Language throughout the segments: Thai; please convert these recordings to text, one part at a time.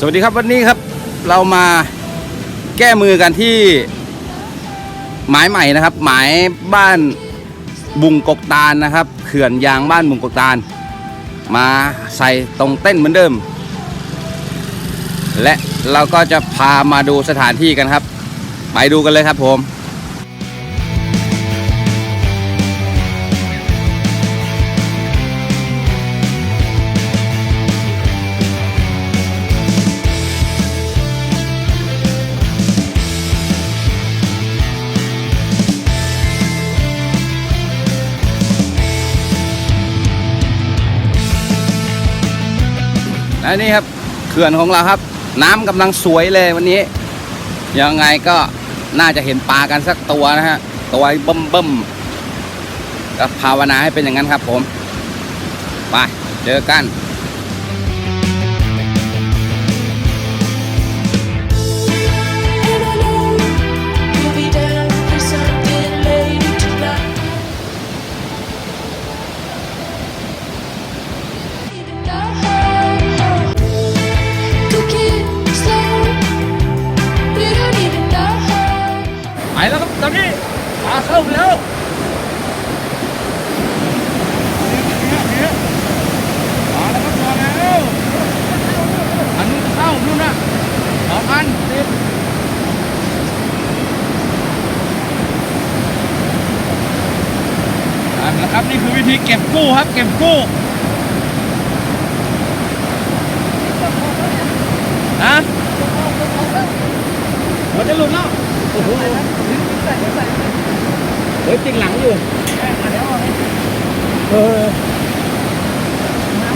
สวัสดีครับวันนี้ครับเรามาแก้มือกันที่ หมายใหม่นะครับ หมายบ้านบุงกกตาลนะครับ เขื่อนยางบ้านบุงกกตาล มาใส่ตรงเต้นเหมือนเดิม และเราก็จะพามาดูสถานที่กันครับ ไปดูกันเลยครับผม อันนี้ครับเขื่อนของเราครับ น้ำกำลังสวยเลยวันนี้ยังไงก็น่าจะเห็นปลากันสักตัวนะฮะตัวเบิ่มเบิ่มก็ภาวนาให้เป็นอย่างนั้นครับผม ไป เจอกัน นะครับนี่คือวิธีเก็บกู้ครับ เก็บกู้นะหัวจะหลุดแล้วโอ้โหเฮ้ยติดหลังอยู่เออ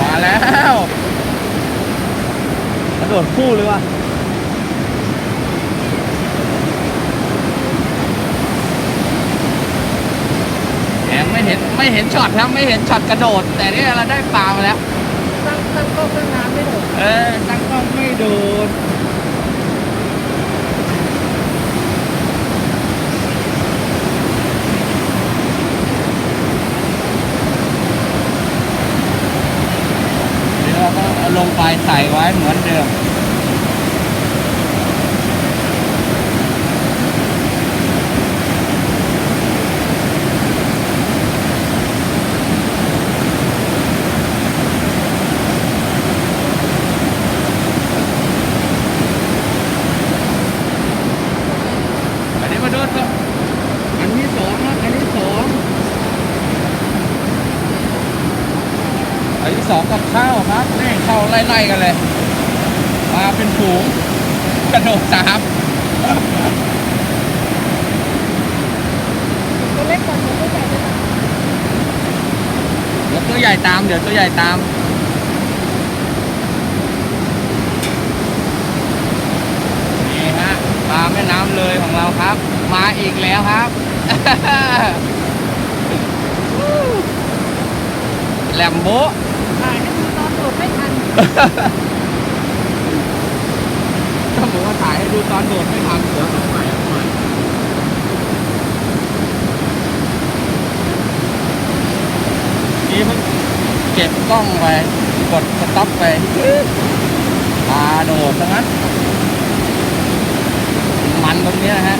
มาแล้วกระโดดคู่เลยว่ะยัง ไม่เห็นไม่เห็นช็อตครับไม่เห็นช็อตกระโดด แต่นี่เราได้ปลามาแล้ว ตั้งตั้งกล้องตั้งนานไม่โดดเออตั้งกล้องไม่โดนเดี๋ยวเราก็เอาลงไปใส่ไว้เหมือนเดิม อันนี้มาดูตัวอันที่สองนะอันที่สองอันที่สองกับข้าวครับนี่เข้า ไล่ๆกันเลย มาเป็นฝูงกระโดดสามตัวเล็กกว่าตัวใหญ่เลยนะเดี๋ยวตัวใหญ่ตาม เดี๋ยวตัวใหญ่ตามนี่ฮะปลาแม่น้ำเลยของเราครับ มาอีกแล้วครับแหลมโบะถ่ายให้ ดไม่ทันก็บอกว่าถ่ายให้ดูตอนโดดไม่ทันเดี๋ยวต้องใหม่เอาใหม่นี่เพิ่งเก็บกล้องไปกดสต็อปไปปลาโดดทั้งนั้นมันตรงเนี้ยนะฮะ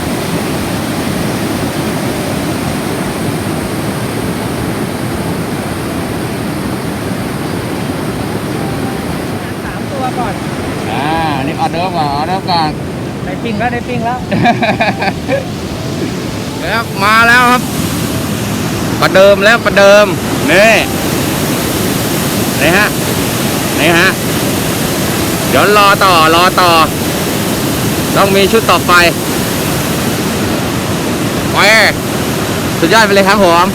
สามตัวก่อน อ่า นี่ ออเดอร์ก่อนออเดอร์ก่อน ได้ปิ้งแล้วได้ปิ้งแล้ว แล้วมาแล้วครับ ประเดิมแล้วประเดิม นี่นี่ฮะนี่ฮะ เดี๋ยวรอต่อรอต่อ ต้องมีชุดต่อไป ไป สุดยอดไปเลยครับผม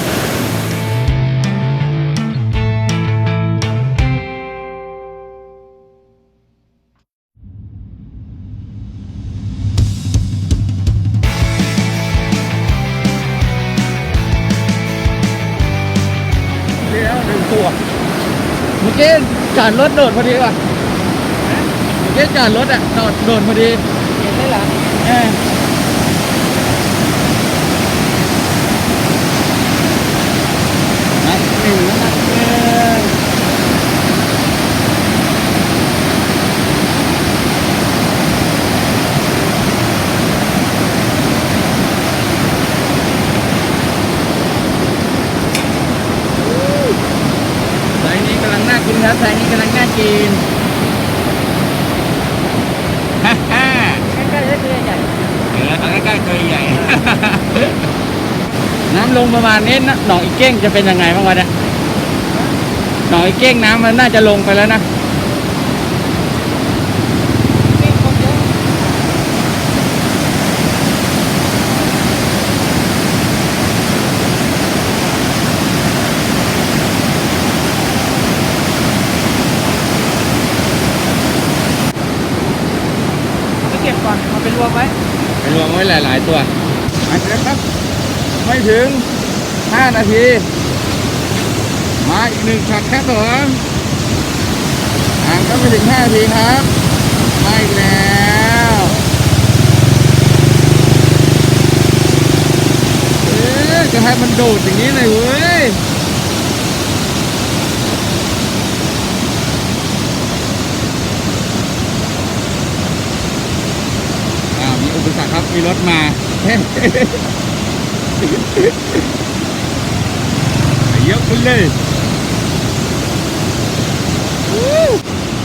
เก้จอดรถโดดพอดีว่ะเก้จอดรถอะโดดโดดพอดี เห็นไหมล่ะ เออนับหนึ่งนับหนึ่ง กินฮ่าฮ่าใกล้ๆได้ตัวใหญ่เออเอาใกล้ๆตัวใหญ่ น้ำลงประมาณนี้นะหนองอีเก้งจะเป็นยังไงบ้างวะเนี่ยหนองอีเก้งน้ำมันน่าจะลงไปแล้วนะ ปิ้งคนเยอะ ไปเก็บก่อนเอาไปรวมไว้ไปรวมไว้หลาย ๆ ตัวมาเถอะครับ ไม่ถึง 5 นาที มาอีกหนึ่งช็อตครับผมห่างก็ไม่ถึง 5 นาทีครับมาอีกแล้วเอ๊ะจะให้มันโดดอย่างนี้เลยเว้ย อ้าวมีอุปสรร คครับ มีรถมาเยอะขึ้นเลยวู้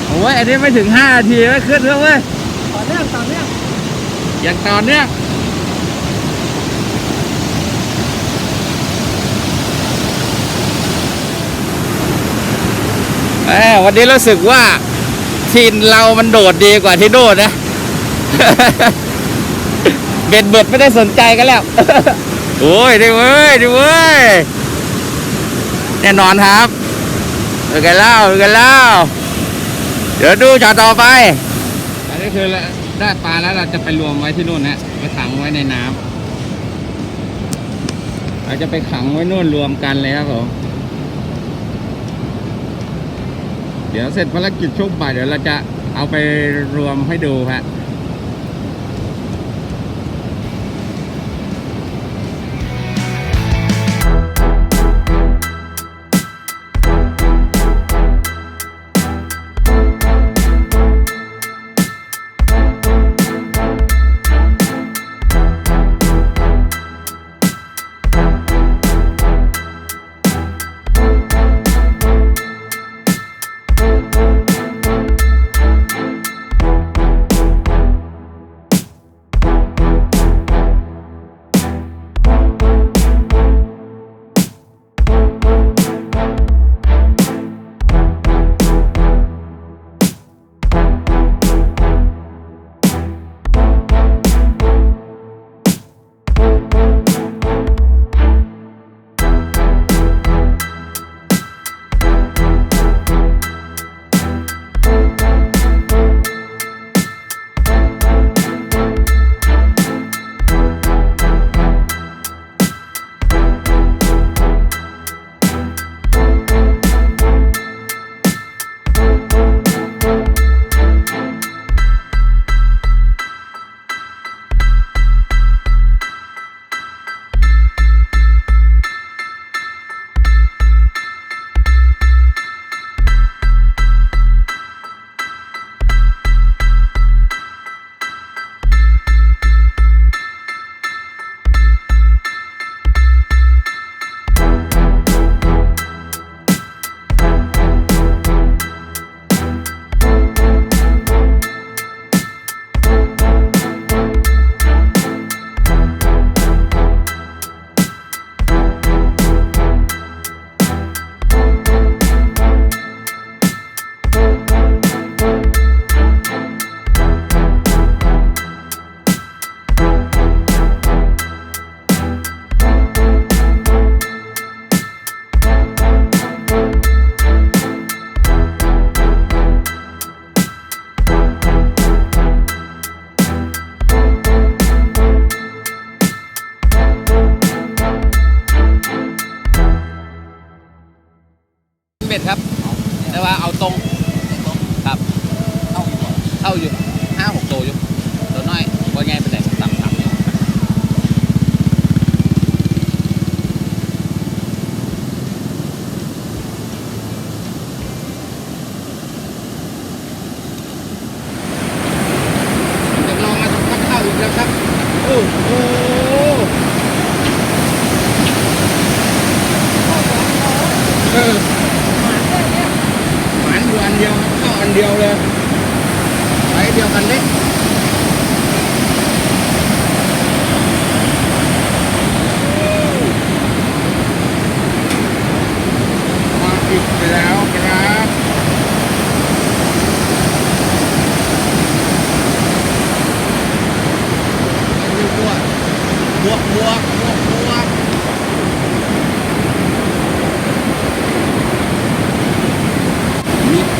โอ้ยอันนี้ไม่ถึง5นาทีไม่ขึ้นแล้วเว้ยต่อเนื่องต่อเนื่องอย่างต่อเนื่องแหมวันนี้รู้สึกว่าทีมเรามันโดดดีกว่าที่โดดนะ เบ็ดเบิดไม่ได้สนใจกันแล้ว โอ้ยดีเว้ยดีเว้ยแน่นอนครับดูกันเล่าดูกันเล่าเดี๋ยวดูช็อตต่อไป อันนี้คือได้ปลาแล้วเราจะไปรวมไว้ที่นู่นนะไปขังไว้ในน้ำเราจะไปขังไว้นู่นรวมกันเลยครับผมเดี๋ยวเสร็จภารกิจช่วงบ่ายเดี๋ยวเราจะเอาไปรวมให้ดูฮะ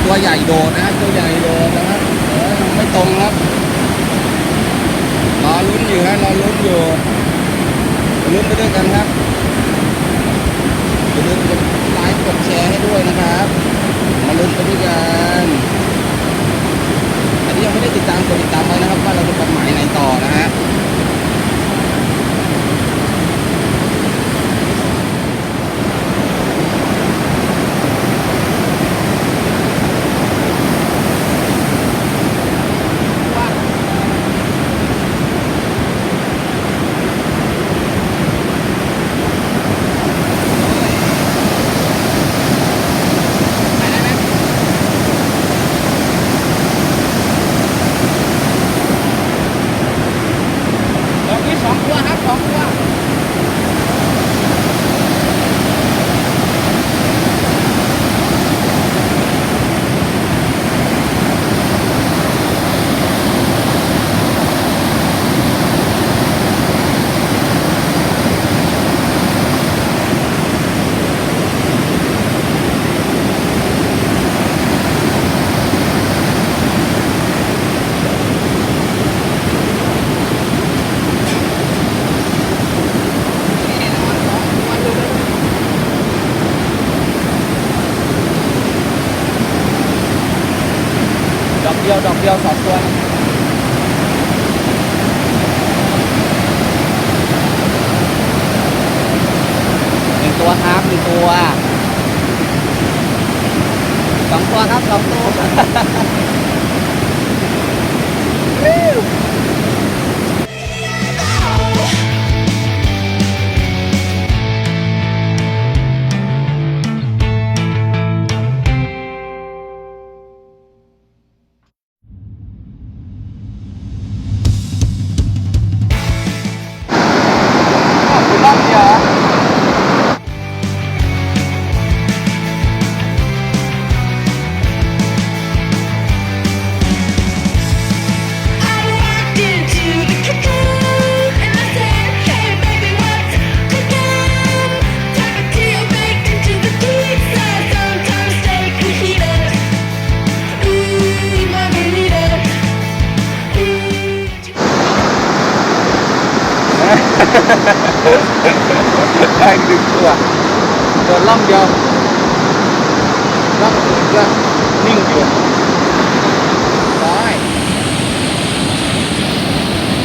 ตัวใหญ่โดดนะตัวใหญ่โดดนะครับไม่ตรงครับรอลุ้นอยู่ฮะรอลุ้นอยู่ลุ้นไปด้วยกันครับอย่าลืมกดไลค์กดแชร์ให้ด้วยนะครับ มาลุ้นไปด้วยกันอันนี้ยังไม่ได้ติดตามกดติดตามไว้นะครับ ว่าเราจะไปหมายไหนต่อนะฮะ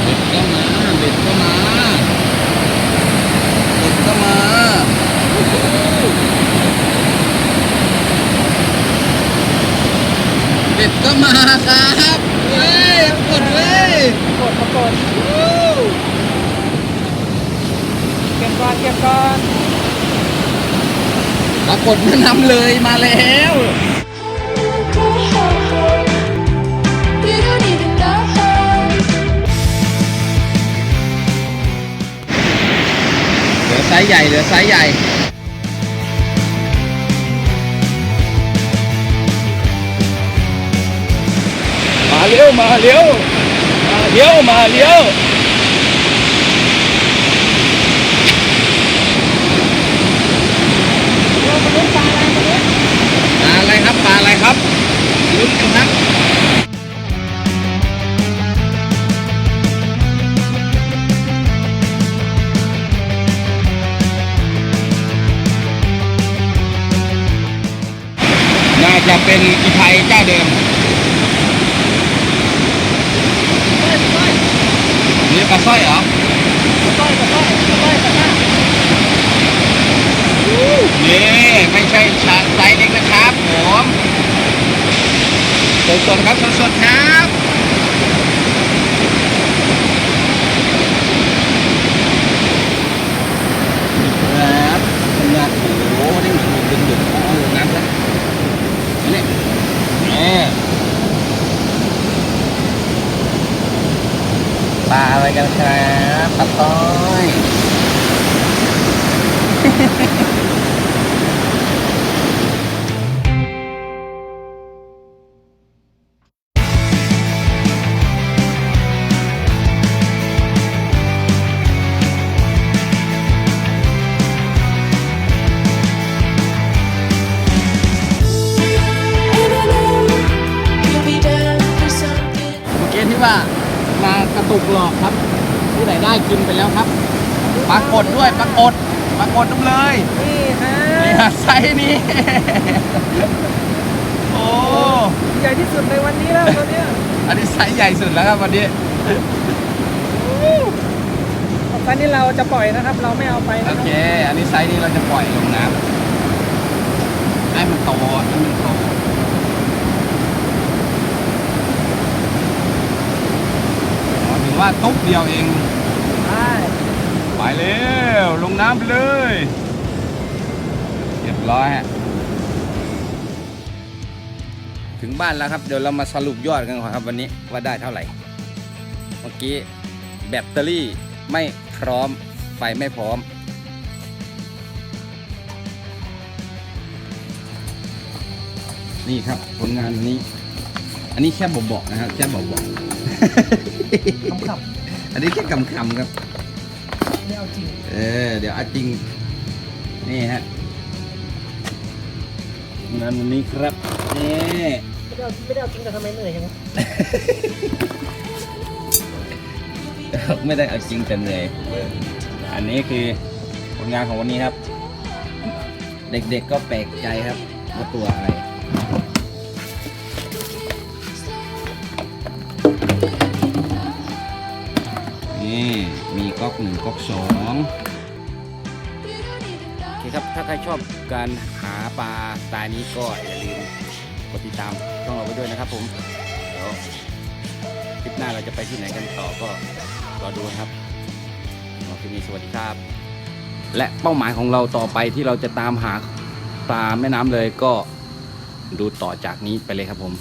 บ็ดก็มาเบ็ดก็มาเบ็ดก็มาเบ็ดก็มาครับเว้ยกดเว้ย กดมากด เก็บก่อนนปรากฏมานำเลยมาแล้วเหลือไซส์ใหญ่เหลือไซส์ใหญ่มาเร็วมาเร็วมาเร็วมาเร็ว รับสดๆครับครับเป็นงานโอ้โหได้หมือนดึงดึงอ๋อลงน้ำแล้วนี่นี่ปลาอะไรกันครับปลาต้อย ว่ามากระตุกหลอกครับ ผู้ใดได้กินไปแล้วครับปรากฏด้วยปรากฏปรากฏทุกเลยนี่ฮะนี่ฮะไซส์นี้ โอ้ใหญ่ที่สุดในวันนี้แล้วตัวเนี้ยอันนี้ไซส์ใหญ่สุดแล้วครับวันนี้ตอนนี้เราจะปล่อยนะครับ เราไม่เอาไปโอนะคเครับอันนี้ไซส์นี้เราจะปล่อยลงน้ำให้มันโตให้มันโตอ๋อถือ ว่าตุ๊บเดียวเองใช่ไปเร็วลงน้ำไปเลยเรียบร้อยฮะถึงบ้านแล้วครับ เดี๋ยวเรามาสรุปยอดกันก่อนครับวันนี้ว่าได้เท่าไหร่ เมื่อกี้แบตเตอรี่ไม่พร้อม ไฟไม่พร้อม นี่ครับผลงานนี้ อันนี้แค่บอกบอกๆนะครับแค่บอกบอกคำขับๆอันนี้แค่คำคำๆครับไม่เอาจริง เออเดี๋ยวเอาจริง นี่ฮะงานวันนี้ครับนี่ไม่ได้เอาไม่ได้เอาจริงแต่ทำไมเหนื่อยจังวะไม่ได้เอาจริงแต่เหนื่อยอันนี้คือผลงานของวันนี้ครับ เด็กๆก็แปลกใจครับว่าตัวอะไร หนึ่งก๊อกสองโอเคครับ ถ้าใครชอบการหาปลาสไตล์นี้ก็อย่าลืมกดติดตามช่องเราไว้ด้วยนะครับผมเดี๋ยวคลิปหน้าเราจะไปที่ไหนกันต่อก็รอดูนะครับสำหรับคลิปนี้สวัสดีครับ และเป้าหมายของเราต่อไปที่เราจะตามหาปลาแม่น้ำเลยก็ดูต่อจากนี้ไปเลยครับผม